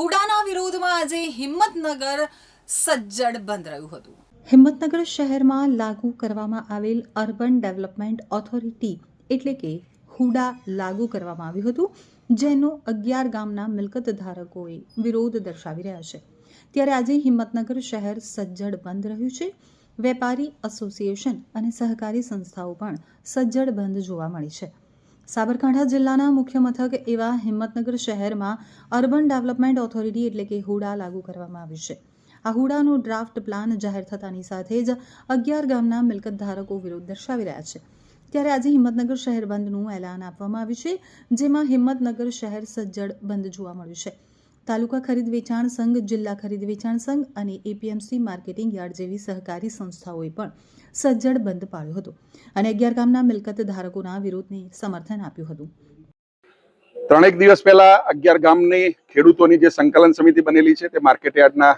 હુડાના વિરોધમાં આજે હિંમતનગર સજ્જડ બંધ રહ્યું હતું. હિંમતનગર શહેરમાં લાગુ કરવામાં આવેલ અર્બન ડેવલપમેન્ટ ઓથોરિટી એટલે કે હુડા લાગુ કરવામાં આવ્યું હતું, જેનો અગિયાર ગામના મિલકત ધારકોએ વિરોધ દર્શાવી રહ્યા છે. ત્યારે આજે હિંમતનગર શહેર સજ્જડ બંધ રહ્યું છે. વેપારી એસોસિએશન અને સહકારી સંસ્થાઓ પણ સજ્જડ બંધ જોવા મળી છે. સાબરકાંઠા જિલ્લાના મુખ્ય મથક એવા હિંમતનગર શહેરમાં અર્બન ડેવલપમેન્ટ ઓથોરિટી એટલે કે હુડા લાગુ કરવામાં આવી છે. આ હુડાનો ડ્રાફ્ટ પ્લાન જાહેર થતાની સાથે જ અગિયાર ગામના મિલકત ધારકો વિરોધ દર્શાવી રહ્યા છે. ત્યારે આજે હિંમતનગર શહેર બંધનું એલાન આપવામાં આવ્યું છે, જેમાં હિંમતનગર શહેર સજ્જડ બંધ જોવા મળ્યું છે. તાલુકા ખરીદ વેચાણ સંઘ, જિલ્લા ખરીદ વેચાણ સંઘ અને એપીએમસી માર્કેટિંગ યાર્ડ જેવી સહકારી સંસ્થાઓએ પણ સજ્જડ બંધ પાડ્યો હતો અને અગિયાર ગામના મિલકત ધારકોના વિરોધને સમર્થન આપ્યું હતું. ત્રણેક દિવસ પહેલા અગિયાર ગામની ખેડૂતોની જે સંકલન સમિતિ બનેલી છે તે માર્કેટયાર્ડના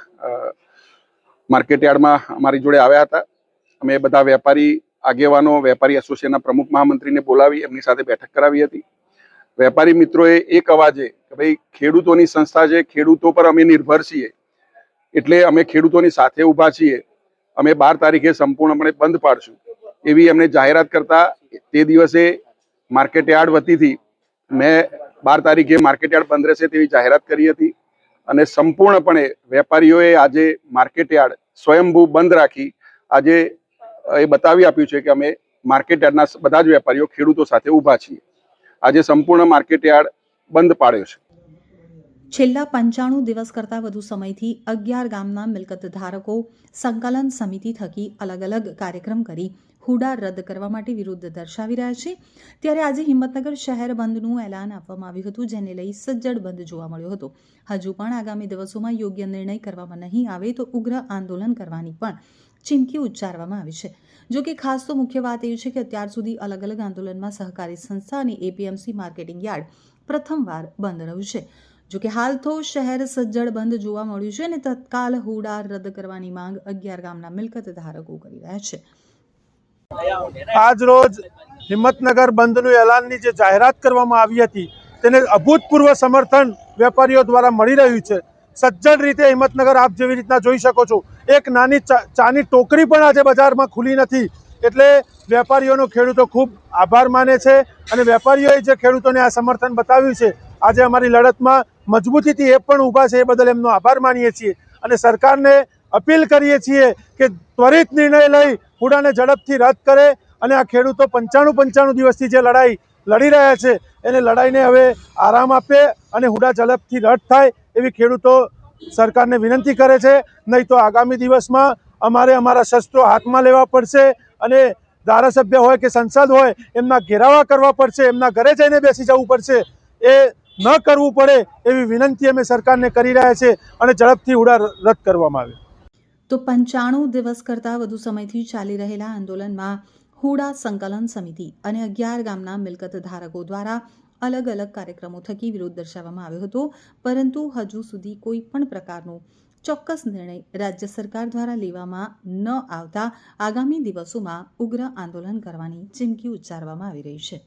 માર્કેટયાર્ડમાં અમારી જોડે આવ્યા હતા. અમે બધા વેપારી આગેવાનો, વેપારી એસોસિએશનના પ્રમુખ મહામંત્રીને બોલાવી, એમની સાથે બેઠક કરાવી હતી. વેપારી મિત્રોએ એક અવાજે કે ભાઈ, ખેડૂતોની સંસ્થા છે, ખેડૂતો પર અમે નિર્ભર છીએ. એટલે અમે ખેડૂતોની સાથે ઊભા છીએ. અમે બાર તારીખે સંપૂર્ણપણે બંધ પાડશું. એવી એમને જાહેરાત કરતા તે દિવસે માર્કેટયાર્ડ વતીથી મેં બાર તારીખે માર્કેટયાર્ડ બંધ રહેશે તેવી જાહેરાત કરી હતી. અને સંપૂર્ણપણે વેપારીઓએ આજે માર્કેટયાર્ડ સ્વયંભૂ બંધ રાખી આજે એ બતાવી આપ્યું છે કે અમે માર્કેટયાર્ડના બધા જ વેપારીઓ ખેડૂતો સાથે ઊભા છીએ. આજે સંપૂર્ણ માર્કેટયાર્ડ બંધ પાડ્યો છે. છેલ્લા પંચાણું દિવસ કરતાં વધુ સમયથી અગિયાર ગામના મિલકત ધારકો સંકલન સમિતિ થકી અલગ અલગ કાર્યક્રમ કરી હુડા રદ કરવા માટે વિરોધ દર્શાવી રહ્યા છે. ત્યારે આજે હિંમતનગર શહેર બંધનું એલાન આપવામાં આવ્યું હતું, જેને લઈ સજ્જડ બંધ જોવા મળ્યો હતો. હજુ પણ આગામી દિવસોમાં યોગ્ય નિર્ણય કરવામાં નહીં આવે તો ઉગ્ર આંદોલન કરવાની પણ ચીમકી ઉચ્ચારવામાં આવી છે. જો કે ખાસ તો મુખ્ય વાત એ છે કે અત્યાર સુધી અલગ અલગ આંદોલનમાં સહકારી સંસ્થા અને એપીએમસી માર્કેટિંગ યાર્ડ પ્રથમવાર બંધ રહ્યું છે. જો કે હાલ તો શહેર સજ્જડ બંધ જોવા મળ્યું છે અને તત્કાલ હુડા રદ કરવાની માંગ અગિયાર ગામના મિલકત ધારકો કરી રહ્યા છે. આજ રોજ હિંમતનગર બંધનું એલાનની જે જાહેરાત કરવામાં આવી હતી, તેને અભૂતપૂર્વ સમર્થન વેપારીઓ દ્વારા મળી રહ્યું છે. સજ્જડ રીતે હિંમતનગર આપ જેવી રીતના જોઈ શકો છો. એક નાની ચાની ટોકરી પણ આજે બજારમાં ખુલી નથી. એટલે વેપારીઓનો ખેડૂતો ખૂબ આભાર માને છે અને વેપારીઓએ જે ખેડૂતોને આ સમર્થન બતાવ્યું છે, આજે અમારી લડતમાં મજબૂતીથી એ પણ ઊભા છે એ બદલ એમનો આભાર માનીએ છીએ. અને સરકારને અપીલ કરીએ છીએ કે ત્વરિત નિર્ણય લઈ હુડાને ઝડપથી રદ કરે અને આ ખેડૂતો પંચાણું પંચાણું દિવસથી જે લડાઈ લડી રહ્યા છે, એને લડાઈને હવે આરામ આપે અને હુડા ઝડપથી રદ થાય એવી ખેડૂતો સરકારને વિનંતી કરે છે, નહીં તો આગામી દિવસમાં અમારે અમારા શસ્ત્રો હાથમાં લેવા પડશે અને ધારાસભ્ય હોય કે સંસદ હોય, એમના ઘેરાવા કરવા પડશે, એમના ઘરે જઈને બેસી જવું પડશે. એ ન કરવું પડે એવી વિનંતી અમે સરકારને કરી રહ્યા છે અને ઝડપથી હુડા રદ કરવામાં આવે. તો પંચાણું દિવસ કરતાં વધુ સમયથી ચાલી રહેલા આંદોલનમાં હુડા સંકલન સમિતિ અને અગિયાર ગામના મિલકત ધારકો દ્વારા અલગ અલગ કાર્યક્રમો થકી વિરોધ દર્શાવવામાં આવ્યો હતો. પરંતુ હજુ સુધી કોઈ પણ પ્રકારનો ચોક્કસ નિર્ણય રાજ્ય સરકાર દ્વારા લેવામાં ન આવતા આગામી દિવસોમાં ઉગ્ર આંદોલન કરવાની ચીમકી ઉચ્ચારવામાં આવી રહી છે.